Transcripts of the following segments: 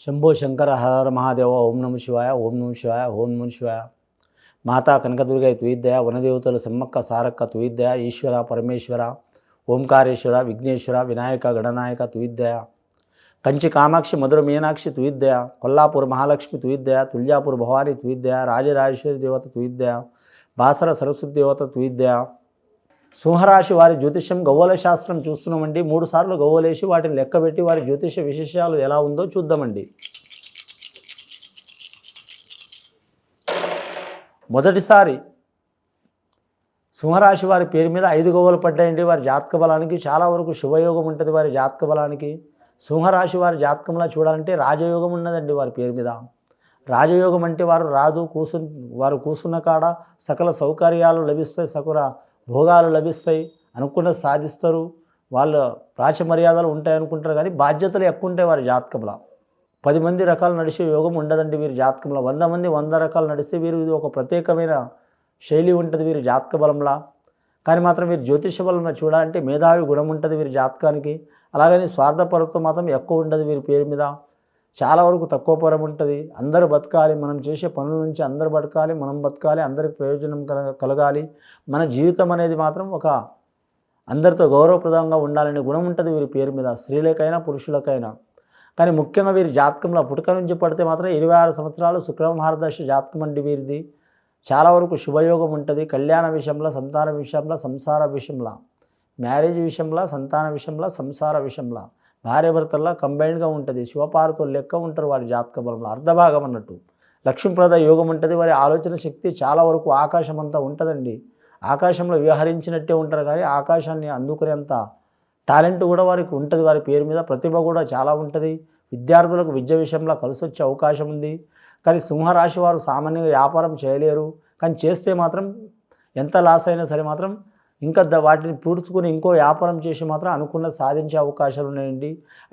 శంభో శంకర హర మహాదేవ ఓం నమ శివాయ ఓం నమ శివాయ ఓం నమ శివాయ మాతా కనకదుర్గ తుయిద్దయ వనదేవతలు సమ్మక్క సారక్క తుయిద్దయ ఈశ్వర పరమేశ్వర ఓంకారేశ్వర విఘ్నేశ్వర వినాయక గణనాయక తుయిద్దయ కంచి కామాక్షి మధుర మీనాక్షి తుయిద్దయ కొల్లాపూర్ మహాలక్ష్మి తుయిద్దయ తుల్యాపూర్ భవాని తుయిద్దయ రాజరాజేశ్వరి దేవత తుయిద్దయ బాసర సరస్వతి దేవత తుయిద్దయ సింహరాశి వారి జ్యోతిష్యం గవ్వల శాస్త్రం చూస్తున్నామండి. మూడు సార్లు గవ్వలేసి వాటిని లెక్కబెట్టి వారి జ్యోతిష విశేషాలు ఎలా ఉందో చూద్దామండి. మొదటిసారి సింహరాశి వారి పేరు మీద ఐదు గవ్వలు పడ్డాయండి. వారి జాతక బలానికి చాలా వరకు శుభయోగం ఉంటుంది వారి జాతక బలానికి. సింహరాశి వారి జాతకంలో చూడాలంటే రాజయోగం ఉన్నదండి వారి పేరు మీద. రాజయోగం అంటే వారు రాజు కూసు వారు కూసున్న కాడ సకల సౌకర్యాలు లభిస్తాయి. సకుల భోగాలు లభిస్తాయి అనుకున్న సాధిస్తారు. వాళ్ళ ప్రాచమర్యాదలు ఉంటాయి అనుకుంటారు కానీ బాధ్యతలు ఎక్కువ ఉంటాయి వారి జాతకంలో. పది మంది రకాలు నడిచే యోగం ఉండదండి వీరి జాతకంలో. వంద మంది వంద రకాలు నడిస్తే వీరు ఇది ఒక ప్రత్యేకమైన శైలి ఉంటుంది వీరి జాతక బలంలా. కానీ మాత్రం వీరు జ్యోతిష బలంలో చూడాలంటే మేధావి గుణం ఉంటుంది వీరి జాతకానికి. అలాగని స్వార్థపరత్వం మాత్రం ఎక్కువ ఉండదు వీరి పేరు మీద. చాలా వరకు తక్కువ పరం ఉంటుంది. అందరూ బతకాలి మనం చేసే పనుల నుంచి అందరూ బతకాలి మనం బతకాలి అందరికి ప్రయోజనం కల కలగాలి. మన జీవితం అనేది మాత్రం ఒక అందరితో గౌరవప్రదంగా ఉండాలనే గుణం ఉంటుంది వీరి పేరు మీద స్త్రీలకైనా పురుషులకైనా. కానీ ముఖ్యంగా వీరి జాతకంలో పుట్టుక నుంచి పడితే మాత్రం ఇరవై ఆరు సంవత్సరాలు శుక్రమహారదర్శ జాతకం అండి వీరిది. చాలా వరకు శుభయోగం ఉంటుంది. కళ్యాణ విషయంలో సంతాన విషయంలో సంసార విషయంలో మ్యారేజ్ విషయంలో సంతాన విషయంలో సంసార విషయంలో. భార్యాభర్తల్లో కంబైన్డ్గా ఉంటుంది. శివపార్వతులు లెక్క ఉంటారు వారి జాతక బలంలో. అర్ధభాగం అన్నట్టు. లక్ష్మీప్రద యోగం ఉంటుంది. వారి ఆలోచన శక్తి చాలా వరకు ఆకాశం అంతా ఉంటుందండి. ఆకాశంలో వ్యవహరించినట్టే ఉంటారు కానీ ఆకాశాన్ని అందుకునేంత టాలెంట్ కూడా వారికి ఉంటుంది. వారి పేరు మీద ప్రతిభ కూడా చాలా ఉంటుంది. విద్యార్థులకు విద్య విషయంలో కలిసి వచ్చే అవకాశం ఉంది. కానీ సింహరాశి వారు సామాన్యంగా వ్యాపారం చేయలేరు. కానీ చేస్తే మాత్రం ఎంత లాస్ అయినా సరే మాత్రం ఇంకా వాటిని పూడ్చుకుని ఇంకో వ్యాపారం చేసి మాత్రం అనుకున్న సాధించే అవకాశాలు ఉన్నాయండి.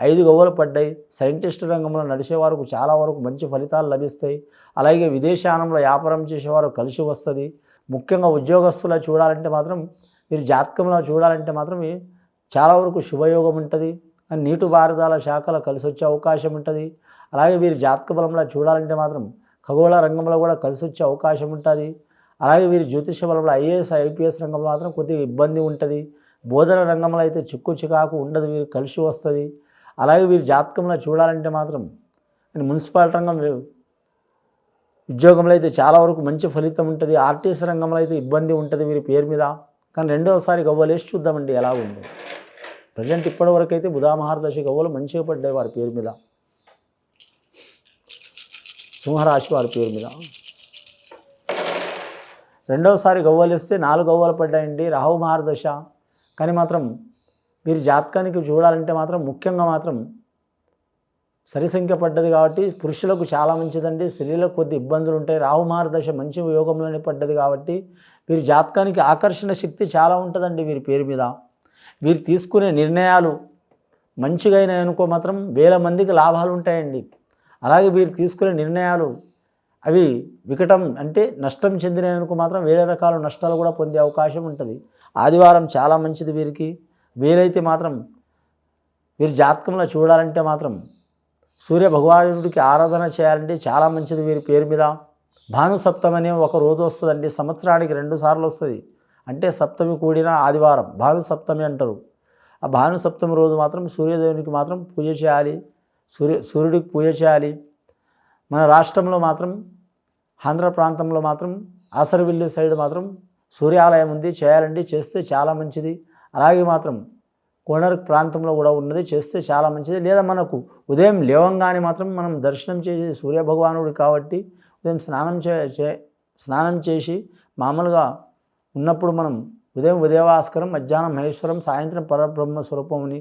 ఐదు గవ్వలు పడ్డాయి. సైంటిస్ట్ రంగంలో నడిచే వారికి చాలా వరకు మంచి ఫలితాలు లభిస్తాయి. అలాగే విదేశానంలో వ్యాపారం చేసేవారు కలిసి వస్తుంది. ముఖ్యంగా ఉద్యోగస్తులా చూడాలంటే మాత్రం మీరు జాతకంలో చూడాలంటే మాత్రం చాలా వరకు శుభయోగం ఉంటుంది. నీటి భారతాల శాఖలో కలిసి వచ్చే అవకాశం ఉంటుంది. అలాగే వీరి జాతక బలంలో చూడాలంటే మాత్రం ఖగోళ రంగంలో కూడా కలిసి వచ్చే అవకాశం ఉంటుంది. అలాగే వీరి జ్యోతిష బలంలో ఐఏఎస్ ఐపీఎస్ రంగంలో మాత్రం కొద్దిగా ఇబ్బంది ఉంటుంది. బోధన రంగంలో అయితే చిక్కు చికాకు ఉండదు వీరు కలిసి వస్తుంది. అలాగే వీరి జాతకంలో చూడాలంటే మాత్రం మున్సిపాలిటీ రంగం ఉద్యోగంలో అయితే చాలా వరకు మంచి ఫలితం ఉంటుంది. ఆర్టీసీ రంగంలో అయితే ఇబ్బంది ఉంటుంది వీరి పేరు మీద. కానీ రెండవసారి గవ్వలేసి చూద్దామండి ఎలా ఉంది. ప్రజెంట్ ఇప్పటివరకు అయితే బుధామహారదశ గవ్వలు మంచిగా పడ్డాయి వారి పేరు మీద. సింహరాశి వారి పేరు మీద. రెండవసారి గవ్వలు ఇస్తే నాలుగు గవ్వలు పడ్డాయండి. రాహు మహారదశ. కానీ మాత్రం వీరి జాతకానికి చూడాలంటే మాత్రం ముఖ్యంగా మాత్రం సరి సంఖ్య పడ్డది కాబట్టి పురుషులకు చాలా మంచిదండి. స్త్రీలకు కొద్ది ఇబ్బందులు ఉంటాయి. రాహు మహారదశ మంచి యోగంలోనే పడ్డది కాబట్టి వీరి జాతకానికి ఆకర్షణ శక్తి చాలా ఉంటుందండి వీరి పేరు మీద. వీరు తీసుకునే నిర్ణయాలు మంచిగా అయినాయి అనుకో మాత్రం వేల మందికి లాభాలు ఉంటాయండి. అలాగే వీరు తీసుకునే నిర్ణయాలు అవి వికటం అంటే నష్టం చెందినందుకు మాత్రం వేరే రకాల నష్టాలు కూడా పొందే అవకాశం ఉంటుంది. ఆదివారం చాలా మంచిది వీరికి. వీలైతే మాత్రం వీరి జాతకంలో చూడాలంటే మాత్రం సూర్య భగవానుడికి ఆరాధన చేయాలంటే చాలా మంచిది వీరి పేరు మీద. భాను సప్తమి అనే ఒక రోజు వస్తుందండి. సంవత్సరానికి రెండు సార్లు వస్తుంది. అంటే సప్తమి కూడిన ఆదివారం. భాను సప్తమి అంటారు. ఆ భాను సప్తమి రోజు మాత్రం సూర్యదేవునికి మాత్రం పూజ చేయాలి. సూర్య సూర్యుడికి పూజ చేయాలి. మన రాష్ట్రంలో మాత్రం ఆంధ్ర ప్రాంతంలో మాత్రం ఆసరవిల్లి సైడ్ మాత్రం సూర్యాలయం ఉంది చేయాలండి చేస్తే చాలా మంచిది. అలాగే మాత్రం కోనర్క్ ప్రాంతంలో కూడా ఉన్నది చేస్తే చాలా మంచిది. లేదా మనకు ఉదయం లేవంగానే మాత్రం మనం దర్శనం చేసి సూర్యభగవానుడు కాబట్టి ఉదయం స్నానం చే చే- స్నానం చేసి మామూలుగా ఉన్నప్పుడు మనం ఉదయం ఉదయవాస్కరం మధ్యాహ్నం మహేశ్వరం సాయంత్రం పరబ్రహ్మ స్వరూపముని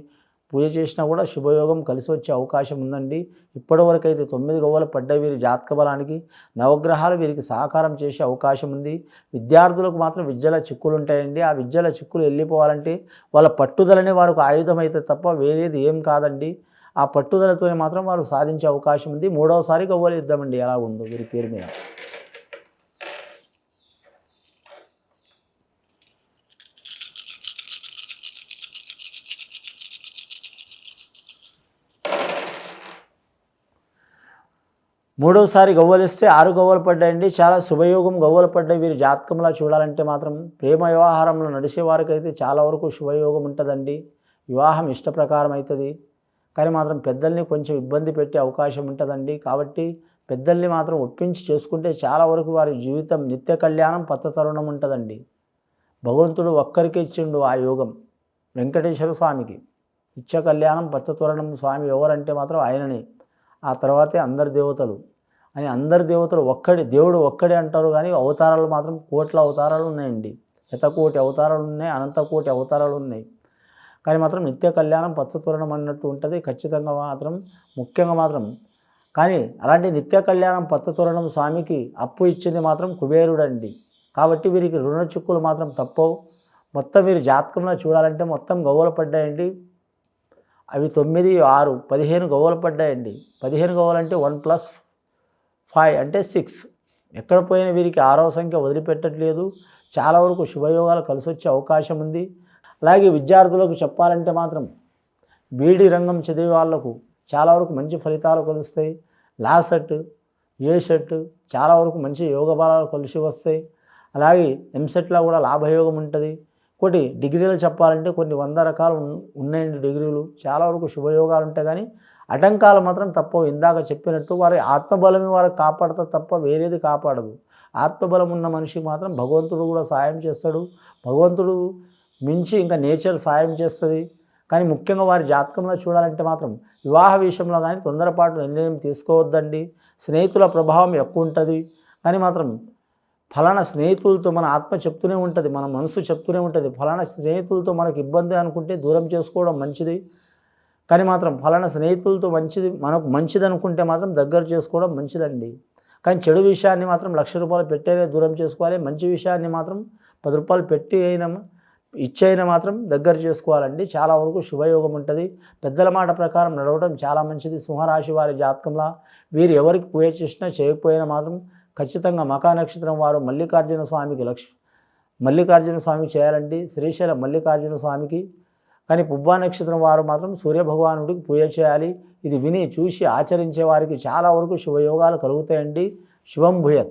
పూజ చేసినా కూడా శుభయోగం కలిసి వచ్చే అవకాశం ఉందండి. ఇప్పటివరకు అయితే తొమ్మిది గవ్వలు పడ్డ వీరి జాతక బలానికి. నవగ్రహాలు వీరికి సహకారం చేసే అవకాశం ఉంది. విద్యార్థులకు మాత్రం విద్యల చిక్కులు ఉంటాయండి. ఆ విద్యల చిక్కులు వెళ్ళిపోవాలంటే వాళ్ళ పట్టుదలనే వారికి ఆయుధం అయితే తప్ప వేరేది ఏం కాదండి. ఆ పట్టుదలతోనే మాత్రం వారు సాధించే అవకాశం ఉంది. మూడవసారి గవ్వలు ఇద్దామండి ఎలా ఉందో వీరి పేరు మీద. మూడోసారి గవ్వలిస్తే ఆరు గవ్వలు పడ్డాయండి. చాలా శుభయోగం గవ్వలు పడ్డాయి. వీరి జాతకంలో చూడాలంటే మాత్రం ప్రేమ వ్యవహారంలో నడిచే వారికైతే చాలా వరకు శుభయోగం ఉంటుందండి. వివాహం ఇష్ట ప్రకారం అవుతుంది కానీ మాత్రం పెద్దల్ని కొంచెం ఇబ్బంది పెట్టే అవకాశం ఉంటుందండి. కాబట్టి పెద్దల్ని మాత్రం ఒప్పించి చేసుకుంటే చాలా వరకు వారి జీవితం నిత్య కళ్యాణం పచ్చ తరుణం ఉంటుందండి. భగవంతుడు ఒక్కరికి ఇచ్చిండు ఆ యోగం. వెంకటేశ్వర స్వామికి. నిత్య కళ్యాణం పచ్చతరుణం స్వామి ఎవరంటే మాత్రం ఆయననే. ఆ తర్వాతే అందరి దేవతలు. అని అందరి దేవతలు ఒక్కడి దేవుడు ఒక్కడే అంటారు కానీ అవతారాలు మాత్రం కోట్ల అవతారాలు ఉన్నాయండి. శతకోటి అవతారాలు ఉన్నాయి అనంత కోటి అవతారాలు ఉన్నాయి. కానీ మాత్రం నిత్య కళ్యాణం పచ్చతోరణం అన్నట్టు ఉంటుంది. ఖచ్చితంగా మాత్రం ముఖ్యంగా మాత్రం. కానీ అలాంటి నిత్య కళ్యాణం పచ్చతోరణం స్వామికి అప్పు ఇచ్చింది మాత్రం కుబేరుడండి. కాబట్టి వీరికి రుణ చిక్కులు మాత్రం తప్పవు. మొత్తం మీరు జాతకంలో చూడాలంటే మొత్తం గవ్వలు పడ్డాయండి అవి తొమ్మిది ఆరు పదిహేను గవ్వలు పడ్డాయండి. పదిహేను గవ్వలంటే వన్ ప్లస్ ఫైవ్ అంటే సిక్స్. ఎక్కడ పోయిన వీరికి ఆరవ సంఖ్య వదిలిపెట్టట్లేదు. చాలా వరకు శుభయోగాలు కలిసి వచ్చే అవకాశం ఉంది. అలాగే విద్యార్థులకు చెప్పాలంటే మాత్రం బీడీ రంగం చదివే వాళ్ళకు చాలా వరకు మంచి ఫలితాలు కలుస్తాయి. లా సెట్ ఏ సెట్ చాలా వరకు మంచి యోగ బలాలు కలిసి వస్తాయి. అలాగే ఎంసెట్లో కూడా లాభయోగం ఉంటుంది. ఒకటి డిగ్రీలు చెప్పాలంటే కొన్ని వంద రకాలు ఉన్నాయండి డిగ్రీలు. చాలా వరకు శుభయోగాలు ఉంటాయి కానీ అటంకాలు మాత్రం తప్పవు. ఇందాక చెప్పినట్టు వారి ఆత్మబలమే వారికి కాపాడుతుంది తప్ప వేరేది కాపాడదు. ఆత్మబలం ఉన్న మనిషికి మాత్రం భగవంతుడు కూడా సాయం చేస్తాడు. భగవంతుడు మించి ఇంకా నేచర్ సాయం చేస్తుంది. కానీ ముఖ్యంగా వారి జాతకంలో చూడాలంటే మాత్రం వివాహ విషయంలో కానీ తొందరపాటు నిర్ణయం తీసుకోవద్దండి. స్నేహితుల ప్రభావం ఎక్కువ ఉంటుంది. కానీ మాత్రం ఫలానా స్నేహితులతో మన ఆత్మ చెప్తూనే ఉంటుంది మన మనసు చెప్తూనే ఉంటుంది. ఫలానా స్నేహితులతో మనకు ఇబ్బంది అనుకుంటే దూరం చేసుకోవడం మంచిది. కానీ మాత్రం ఫలానా స్నేహితులతో మంచిది మనకు మంచిది అనుకుంటే మాత్రం దగ్గర చేసుకోవడం మంచిదండి. కానీ చెడు విషయాన్ని మాత్రం లక్ష రూపాయలు పెట్టేనే దూరం చేసుకోవాలి. మంచి విషయాన్ని మాత్రం పది రూపాయలు పెట్టి అయినా ఇచ్చైనా మాత్రం దగ్గర చేసుకోవాలండి. చాలా వరకు శుభయోగం ఉంటుంది. పెద్దల మాట ప్రకారం నడవడం చాలా మంచిది. సింహరాశి వారి జాతకంలో వీరు ఎవరికి పూజ చేసినా చేయకపోయినా మాత్రం ఖచ్చితంగా మకా నక్షత్రం వారు మల్లికార్జున స్వామికి లక్ష మల్లికార్జున స్వామి చేయాలండి శ్రీశైల మల్లికార్జున స్వామికి కానీ పుబ్బా నక్షత్రం వారు మాత్రం సూర్యభగవానుడికి పూజ చేయాలి. ఇది విని చూసి ఆచరించే వారికి చాలా వరకు శుభయోగాలు కలుగుతాయండి. శుభం భూయత్.